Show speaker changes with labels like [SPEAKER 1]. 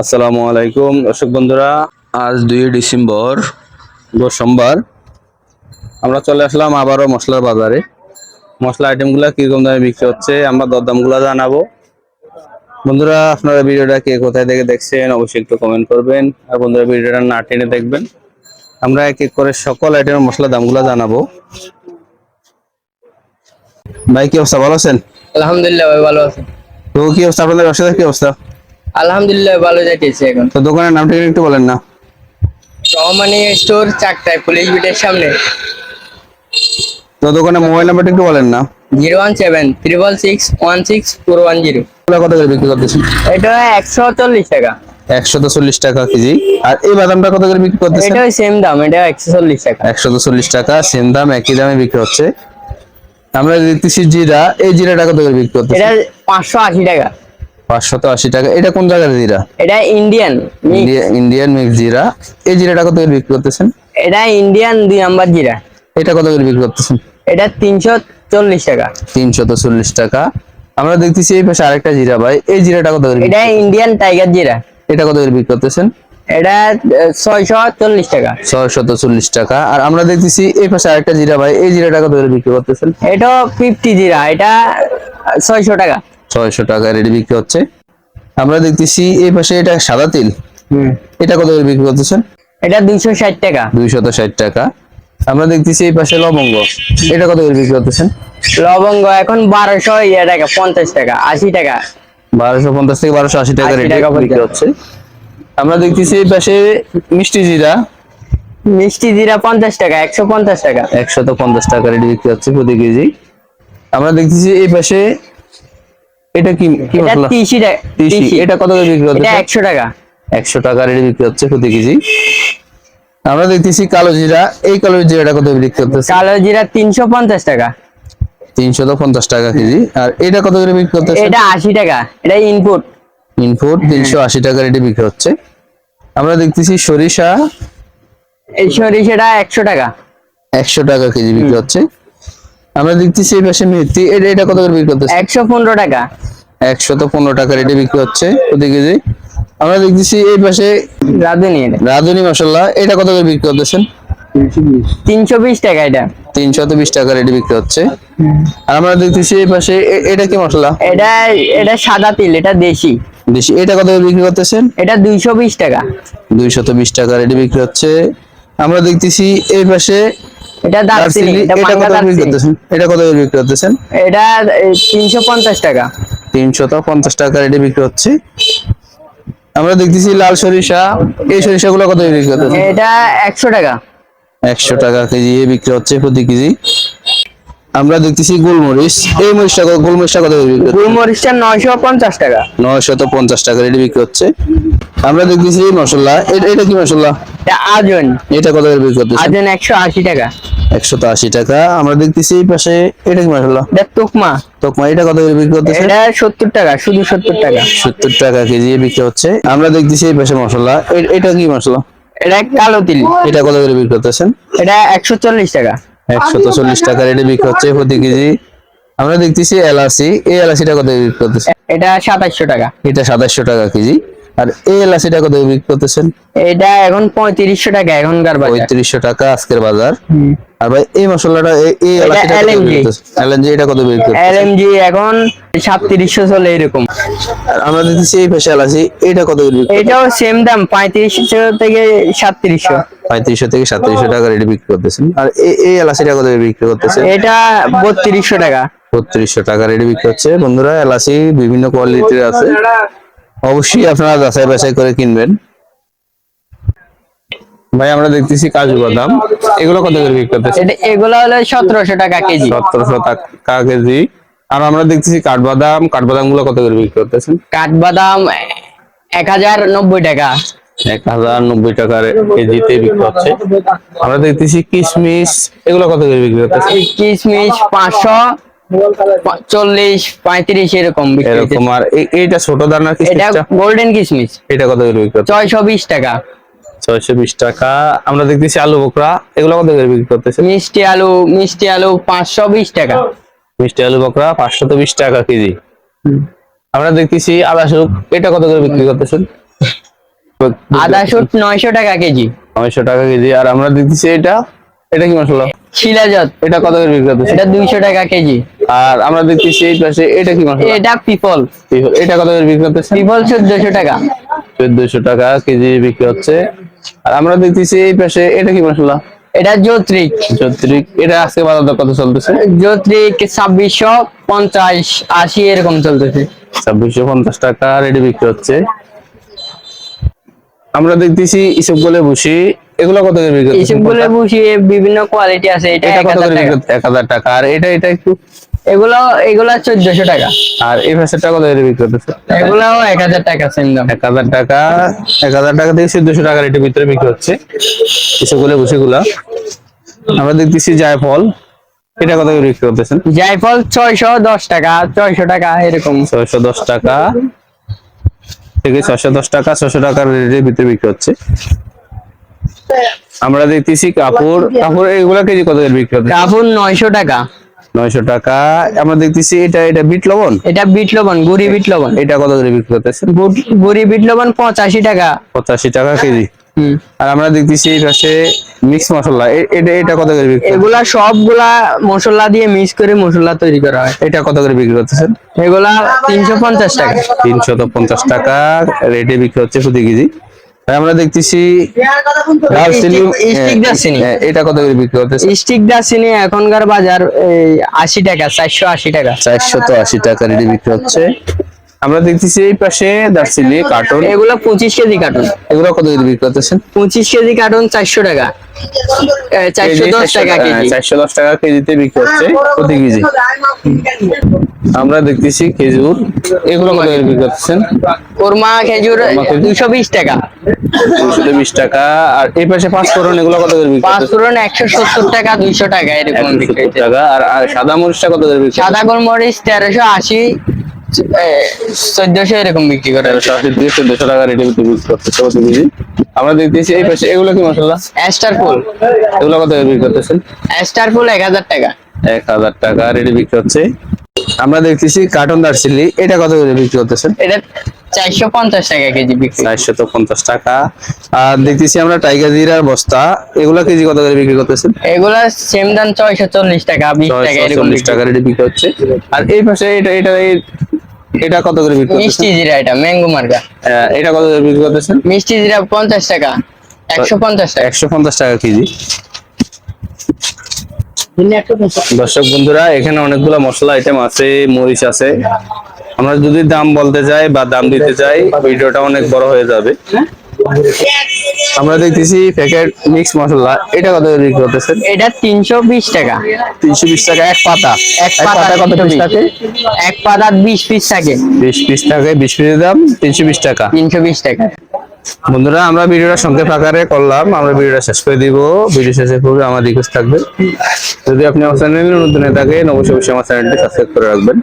[SPEAKER 1] আসসালামু আলাইকুম। দর্শক বন্ধুরা আজ দুই ডিসেম্বর সোমবার। আমরা চলে আসলাম আবারও মশলার বাজারে। মশলা আইটেমগুলো কীরকম দামে বিক্রি হচ্ছে আমরা দরদামগুলো জানাব। বন্ধুরা আপনারা ভিডিওটা কে কোথায় থেকে দেখছেন অবশ্যই একটু কমেন্ট করবেন। আর বন্ধুরা ভিডিওটা না টেনে দেখবেন। আমরা এক এক করে সকল আইটেমের মশলা দামগুলো জানাব। ভাই কি অবস্থা? ভালো আছেন?
[SPEAKER 2] আলহামদুলিল্লাহ ভাই ভালো আছেন
[SPEAKER 1] তো কি অবস্থা? আপনাদের ব্যবসার কি অবস্থা?
[SPEAKER 2] আলহামদুলিল্লাহ ভালো যাইতেছে এখন।
[SPEAKER 1] তো দোকানের নামটা একটু বলেন না।
[SPEAKER 2] রহমানি স্টোর চারটায় পুলিশ বিটের সামনে।
[SPEAKER 1] তো দোকানের মোবাইল নাম্বারটা একটু বলেন না।
[SPEAKER 2] Zero one seven triple six one six four one zero.
[SPEAKER 1] কত করে বিক্রি করতেছেন
[SPEAKER 2] এটা একশো চল্লিশ টাকা।
[SPEAKER 1] একশো টাকা কেজি। আর এই বাদামটা কত করে বিক্রি করতেছেন?
[SPEAKER 2] এটা সেম দাম এটা একশো চল্লিশ টাকা।
[SPEAKER 1] একশো টাকা সেম দাম একই দামে বিক্রি হচ্ছে। আমরা দেখতেছি জিরা এই জিরাটা কত করে বিক্রি করতেছে
[SPEAKER 2] এটা পাঁচশো আশি টাকা।
[SPEAKER 1] পাঁচশো তো আশি টাকা। এটা কোন জায়গার জিরা?
[SPEAKER 2] এটা ইন্ডিয়ান
[SPEAKER 1] ইন্ডিয়ান মিক্স জিরা। এই জিরাটা কত করে বিক্রি করতেছেন?
[SPEAKER 2] এটা ইন্ডিয়ান দুই নাম্বার জিরা।
[SPEAKER 1] এটা কত করে বিক্রি করতেছেন?
[SPEAKER 2] এটা তিনশো চল্লিশ টাকা।
[SPEAKER 1] তিনশো তো চল্লিশ টাকা। আমরা দেখতেছি এই পাশে আরেকটা জিরা ভাই। এই জিরাটা কত করে
[SPEAKER 2] এটা ইন্ডিয়ান টাইগার জিরা।
[SPEAKER 1] এটা কত করে বিক্রি করতেছেন?
[SPEAKER 2] এটা ছয়শো চল্লিশ টাকা।
[SPEAKER 1] ছয়শো তো চল্লিশ টাকা। আর আমরা দেখতেছি এই পাশে আরেকটা জিরা ভাই। এই জিরাটা কত করে বিক্রি করতেছেন?
[SPEAKER 2] এটা ফিফটি জিরা। এটা ছয়শো টাকা।
[SPEAKER 1] ছয়শো টাকা রেডি বিক্রি হচ্ছে। আমরা দেখতেছি এই পাশে এটা সাদা তিল। এটা কত করে বিক্রি করতেছেন?
[SPEAKER 2] এটা দুইশো ষাট টাকা।
[SPEAKER 1] দুইশত ষাট টাকা। আমরা দেখতেছি এই পাশে লবঙ্গ। এটা কত করে বিক্রি করতেছেন?
[SPEAKER 2] লবঙ্গ এখন বারোশো ইয়ে টাকা পঞ্চাশ টাকা আশি টাকা।
[SPEAKER 1] বারোশো পঞ্চাশ থেকে বারোশো আশি টাকা
[SPEAKER 2] 80
[SPEAKER 1] রেডি
[SPEAKER 2] টাকা পর্যন্ত।
[SPEAKER 1] বিক্রি হচ্ছে। আমরা দেখতেছি এই পাশে মিষ্টি জিরা।
[SPEAKER 2] মিষ্টি জিরা পঞ্চাশ টাকা একশো পঞ্চাশ টাকা।
[SPEAKER 1] একশত পঞ্চাশ টাকা রেডি বিক্রি হচ্ছে প্রতি কেজি। আমরা দেখতেছি এই পাশে এটা কি কি মশলা? তিসি এটা কত করে বিক্রি
[SPEAKER 2] এটা
[SPEAKER 1] হচ্ছে
[SPEAKER 2] একশো টাকা।
[SPEAKER 1] একশো টাকা রেডি বিক্রি হচ্ছে প্রতি কেজি। আমরা দেখতেছি কালো জিরা। এই কালো জিরাটা কত করে বিক্রি করতেছে
[SPEAKER 2] কালো জিরা তিনশো পঞ্চাশ টাকা।
[SPEAKER 1] তিনশো পঞ্চাশ টাকা কেজি। আর এটা কত করে বিক্রি করতেছে
[SPEAKER 2] এটা আশি টাকা। এটা ইনপুট
[SPEAKER 1] ইনপুট তিনশো আশি টাকা রেডি বিক্রি হচ্ছে। আমরা দেখতেছি সরিষা।
[SPEAKER 2] এই সরিষাটা একশো টাকা।
[SPEAKER 1] একশো টাকা কেজি বিক্রি হচ্ছে। আমরা দেখতেছি এই পাশে মেথি এটা এটা কত করে বিক্রি করতেছে?
[SPEAKER 2] একশো পনেরো টাকা।
[SPEAKER 1] একশো তো পনেরো টাকা রেডি বিক্রি হচ্ছে প্রতি কেজি। আমরা দেখতেছি এই পাশে
[SPEAKER 2] রাঁধুনি
[SPEAKER 1] রাঁধুনি মশলা। এটা কত করে বিক্রি করতেছেন?
[SPEAKER 2] তিনশো বিশ টাকা এটা।
[SPEAKER 1] তিনশো তো বিশ টাকা রেডি বিক্রি হচ্ছে। আর আমরা দেখতেছি এই পাশে এটা কি মশলা?
[SPEAKER 2] এটা এটা সাদা তিল এটা দেশি।
[SPEAKER 1] দেশি। এটা কত করে বিক্রি করতেছেন?
[SPEAKER 2] এটা দুইশো বিশ টাকা।
[SPEAKER 1] দুইশো তো বিশ টাকা রেডি বিক্রি হচ্ছে। আমরা দেখতেছি এই পাশে
[SPEAKER 2] এটা দারচিনি এটা
[SPEAKER 1] কত বিক্রি করতেছেন? এটা কত বিক্রি করতেছেন?
[SPEAKER 2] এটা তিনশো পঞ্চাশ টাকা।
[SPEAKER 1] তিনশো তো পঞ্চাশ টাকা রেডি বিক্রি হচ্ছে। আমরা দেখতেছি লাল সরিষা এই সরিষাগুলো কত বিক্রি করতেছেন?
[SPEAKER 2] এটা একশো টাকা।
[SPEAKER 1] একশো টাকা কেজি বিক্রি হচ্ছে প্রতি কেজি। আমরা দেখতেছি গোলমরিচ এই মরিচটা গোলমরিচটা কত বিক্রি হচ্ছে?
[SPEAKER 2] গুলমরিচটা নয়শো পঞ্চাশ টাকা।
[SPEAKER 1] নয়শো তো পঞ্চাশ টাকা রেডি বিক্রি হচ্ছে। আমরা দেখতেছি মশলা এটা কি মশলা?
[SPEAKER 2] এটা আজন।
[SPEAKER 1] এটা কত বিক্রি করতেছে
[SPEAKER 2] আজন একশো আশি টাকা।
[SPEAKER 1] একশো তো আশি টাকা। আমরা দেখতেছি এই পাশে এটা কি মশলা
[SPEAKER 2] এটা তুকমা।
[SPEAKER 1] তোকমা এটা কত করে বিক্রি করতেছে?
[SPEAKER 2] এটা সত্তর টাকা শুধু সত্তর টাকা।
[SPEAKER 1] সত্তর টাকা কেজি বিক্রি হচ্ছে। আমরা দেখতেছি এই পাশে মশলা এটা কি মশলা
[SPEAKER 2] এটা কালো তিল।
[SPEAKER 1] এটা কত করে বিক্রি করতেছেন?
[SPEAKER 2] এটা একশো চল্লিশ টাকা।
[SPEAKER 1] একশো তো চল্লিশ টাকা রেটে বিক্রি হচ্ছে প্রতি কেজি। আমরা দেখতেছি এলাচি। এই এলাচিটা কত করে বিক্রি করতেছে
[SPEAKER 2] এটা সাতাশশো টাকা।
[SPEAKER 1] এটা সাতাশশো টাকা কেজি। আর এই এলাচিটা কত বিক্রি করতেছেন?
[SPEAKER 2] এটা এখন পঁয়ত্রিশশো টাকা এখনকার বাজার।
[SPEAKER 1] পঁয়ত্রিশশো টাকা আজকের বাজার। আর ভাই এই মশলাটা এই- এলাচিটা বিক্রি এলএনজি এটা কত বিক্রি করতেছে
[SPEAKER 2] এলএমজি এখন সাতত্রিশশো চলে এরকম।
[SPEAKER 1] আর আমরা দেখতেছি এই পাশে এলাচি এটা কত করে বিক্রি
[SPEAKER 2] এটাও সেম দাম পঁয়ত্রিশশো থেকে সাতত্রিশশো।
[SPEAKER 1] পঁয়ত্রিশশো থেকে সাতত্রিশশো টাকা রেটে বিক্রি করতেছেন। আর এই এই এলাচিটা কত করে বিক্রি করতেছে
[SPEAKER 2] এটা বত্রিশশো টাকা।
[SPEAKER 1] বত্রিশশো টাকা রেডি বিক্রি হচ্ছে। বন্ধুরা এলাচি বিভিন্ন কোয়ালিটির আছে। অবশ্যই আপনারা যাচাই বাছাই করে কিনবেন। ভাই আমরা দেখতেছি কাজু বাদাম। এগুলো কত করে বিক্রি করতেছে
[SPEAKER 2] এটা এগুলো হলো সতেরোশো টাকা কেজি।
[SPEAKER 1] সতেরোশো টাকা কেজি। আর আমরা দেখতেছি কাঠবাদাম কাঠবাদামগুলো কত করে বিক্রি করতেছেন?
[SPEAKER 2] কাঠবাদাম এক হাজার নব্বই টাকা।
[SPEAKER 1] এক হাজার নব্বই টাকার কেজিতে বিক্রি হচ্ছে। আমরা দেখতেছি কিশমিশ। এগুলো কত করে বিক্রি করতেছে
[SPEAKER 2] কিশমিশ পাঁচশো। চল্লিশ পঁয়ত্রিশ এরকম বিক্রি
[SPEAKER 1] এরকম আর এইটা ছোট দানার
[SPEAKER 2] এটা গোল্ডেন কিশমিশ
[SPEAKER 1] এটা কত করে বিক্রি
[SPEAKER 2] ছয়শো বিশ টাকা।
[SPEAKER 1] ছয়শো বিশ টাকা। আমরা দেখতেছি আলু বকরা। এগুলো কত করে বিক্রি করতেছে?
[SPEAKER 2] মিষ্টি আলু মিষ্টি আলু পাঁচশো বিশ টাকা।
[SPEAKER 1] মিষ্টি আলু বকরা পাঁচশো তো বিশ টাকা কেজি। আমরা দেখতেছি আদা শুক এটা কত করে বিক্রি করতেছেন?
[SPEAKER 2] আদা শুট নয়শো টাকা কেজি।
[SPEAKER 1] নয়শো টাকা কেজি। আর আমরা দিতেছি এটা। এটা কি মশলা?
[SPEAKER 2] শিলাজত।
[SPEAKER 1] এটা কত করে বিক্রি করতেছে
[SPEAKER 2] এটা দুইশো টাকা কেজি।
[SPEAKER 1] আর আমরা দেখতেছি এই পাশে এটা কি মশলা?
[SPEAKER 2] এটা পিপল। পিপল।
[SPEAKER 1] এটা কত করে বিক্রি করতেছে
[SPEAKER 2] পিপল চোদ্দশো টাকা।
[SPEAKER 1] চোদ্দশো টাকা কেজি বিক্রি হচ্ছে। আর আমরা দেখতেছি এই পাশে এটা কি মশলা?
[SPEAKER 2] এটা জ্যোত্রিক
[SPEAKER 1] চৌত্রিক এটা আজকে বাজার কত চলতেছে?
[SPEAKER 2] জ্যোত্রিক ছাব্বিশশো পঞ্চাশ আশি এরকম চলতেছে।
[SPEAKER 1] ছাব্বিশশো পঞ্চাশ টাকা রেডি বিক্রি হচ্ছে। আমরা দেখতেছি ইসব বলে বসি এগুলো কত করে বিক্রি
[SPEAKER 2] এইসবগুলো বসিয়ে বিভিন্ন কোয়ালিটি আছে এটা
[SPEAKER 1] এটা
[SPEAKER 2] এক
[SPEAKER 1] কত
[SPEAKER 2] হাজার
[SPEAKER 1] করে
[SPEAKER 2] টাকা।
[SPEAKER 1] বিক্রি এক হাজার টাকা। আর এটা এটা একটু
[SPEAKER 2] এগুলো এগুলো চোদ্দশো টাকা।
[SPEAKER 1] আর এই ভাষাটা কত করে বিক্রি করতেছে?
[SPEAKER 2] এগুলাও এক হাজার টাকা সেম দাম।
[SPEAKER 1] এক হাজার টাকা এক হাজার টাকা থেকে চোদ্দশো টাকা রেটের ভিতরে বিক্রি হচ্ছে। এসবগুলো বসেগুলা আমরা দেখতেছি জায়ফল। এটা কত করে বিক্রি করতেছেন?
[SPEAKER 2] জায়ফল ছয়শো দশ টাকা ছয়শো টাকা এরকম।
[SPEAKER 1] ছয়শো দশ টাকা থেকে ছয়শো দশ টাকা ছয়শো টাকার রেটের ভিতরে বিক্রি হচ্ছে। আমরা দেখতেছি কাপড়। কাপড় এগুলা কেজি কত করে বিক্রি হচ্ছে?
[SPEAKER 2] কাপড় নয়শো টাকা।
[SPEAKER 1] নয়শো টাকা। আমরা দেখতেছি এটা এটা বিট লবণ?
[SPEAKER 2] এটা বিট লবণ গুড়ি বিট লবণ।
[SPEAKER 1] এটা কত করে বিক্রি করতেছে
[SPEAKER 2] গুড়- বিট লবণ পঁচাশি টাকা।
[SPEAKER 1] পঁচাশি টাকা কেজি।
[SPEAKER 2] হুম।
[SPEAKER 1] আর আমরা দেখতেছি এই পাশে মিক্স মশলা। এটা এটা কত করে বিক্রি
[SPEAKER 2] এগুলা সবগুলা মশলা দিয়ে মিক্স করে মশলা তৈরি করা হয়।
[SPEAKER 1] এটা কত করে বিক্রি করতেছেন?
[SPEAKER 2] এগুলা তিনশো পঞ্চাশ টাকা।
[SPEAKER 1] তিনশত পঞ্চাশ টাকা। রেটে বিক্রি হচ্ছে প্রতি কেজি। আমরা দেখতেছি দারচিনি
[SPEAKER 2] স্টিক দারচিনি।
[SPEAKER 1] হ্যাঁ, এটা কত করে বিক্রি করতেছে?
[SPEAKER 2] স্টিক দারচিনি এখনকার বাজার এই আশি টাকা চারশো আশি টাকা।
[SPEAKER 1] চারশত আশি টাকা রেটে বিক্রি হচ্ছে। আমরা দেখতেছি এই পাশে দারচিনি কার্টন।
[SPEAKER 2] এগুলো পঁচিশ কেজি কার্টুন।
[SPEAKER 1] এগুলো কত করে বিক্রি করতেছেন?
[SPEAKER 2] পঁচিশ কেজি কার্টুন চারশো টাকা। চারশো
[SPEAKER 1] কেজি
[SPEAKER 2] দশ টাকা কেজি।
[SPEAKER 1] চারশো দশ টাকা কেজিতে বিক্রি হচ্ছে প্রতি কেজি। আমরা দেখতেছি খেজুর। এগুলো কত করে বিক্রি করতেছেন?
[SPEAKER 2] কোরমা খেজুর
[SPEAKER 1] কোরমা খেজুর।
[SPEAKER 2] দুশো বিশ টাকা।
[SPEAKER 1] দুশো বিশ টাকা। আর এই পাশে পাঁচ ফোড়ন এগুলো কত করে বিক্রি
[SPEAKER 2] পাঁচ ফোড়ন টাকা দুইশো টাকা এরকম বিক্রি
[SPEAKER 1] টাকা। আর আর সাদা মরিচটা কত করে বিক্রি
[SPEAKER 2] সাদা গোলমরিচ তেরোশো আশি চোদ্দশো এরকম বিক্রি করে
[SPEAKER 1] চোদ্দশো টাকা রেটে বিক্রি করতেছে প্রতি কেজি আমরা দেখতেছি এই পাশে এগুলো কি মশলা?
[SPEAKER 2] অ্যাস্টার ফুল।
[SPEAKER 1] এগুলো কত বিক্রি করতেছেন?
[SPEAKER 2] অ্যাস্টার ফুল এক হাজার টাকা।
[SPEAKER 1] এক হাজার টাকা রেটে বিক্রি হচ্ছে। আমরা দেখতেছি কার্টন দারচিনি এটা কত করে বিক্রি করতেছেন?
[SPEAKER 2] এটা চারশো পঞ্চাশ টাকা কেজি বিক্রি।
[SPEAKER 1] চারশো তো পঞ্চাশ টাকা। আর দেখতেছি আমরা টাইগার জিরার বস্তা এগুলা কেজি কত করে বিক্রি করতেছেন?
[SPEAKER 2] এগুলা সেম দাম ছয়শো চল্লিশ টাকা বিশ টাকা
[SPEAKER 1] চল্লিশ টাকা রেটে বিক্রি হচ্ছে। আর এই পাশে এটা এটা এই- এটা কত করে বিক্রি
[SPEAKER 2] মিষ্টি জিরা এটা ম্যাঙ্গো মার্কা
[SPEAKER 1] এটা কত করে বিক্রি করতেছেন?
[SPEAKER 2] মিষ্টি জিরা পঞ্চাশ টাকা একশো পঞ্চাশ টাকা।
[SPEAKER 1] একশো পঞ্চাশ টাকা কেজি। দর্শক বন্ধুরা এখানে অনেকগুলো মশলা আইটেম আছে মরিচ আছে। আমরা যদি দাম বলতে যাই বা দাম দিতে চাই ভিডিওটা অনেক বড় হয়ে যাবে। আমরা দেখতেছি প্যাকেট মিক্স মশলা। এটা কত করে বিক্রি করতেছেন?
[SPEAKER 2] এটা তিনশো বিশ টাকা।
[SPEAKER 1] তিনশো বিশ টাকা এক পাতা।
[SPEAKER 2] এক পাতা
[SPEAKER 1] কত পিস থাকে?
[SPEAKER 2] এক পাতা বিশ পিস থাকে।
[SPEAKER 1] বিশ পিস থাকে বিশ পিসের দাম তিনশো বিশ টাকা।
[SPEAKER 2] তিনশো বিশ টাকা।
[SPEAKER 1] বন্ধুরা, আমরা ভিডিওটা সংক্ষেপ আকারে করলাম। আমরা ভিডিওটা শেষ করে দিব। ভিডিও শেষের পূর্বে আমার রিকোয়েস্ট থাকবে, যদি আপনি আমার চ্যানেলে নতুন হয়ে থাকেন, অবশ্যই অবশ্যই আমার চ্যানেলটি সাবস্ক্রাইব করে রাখবেন।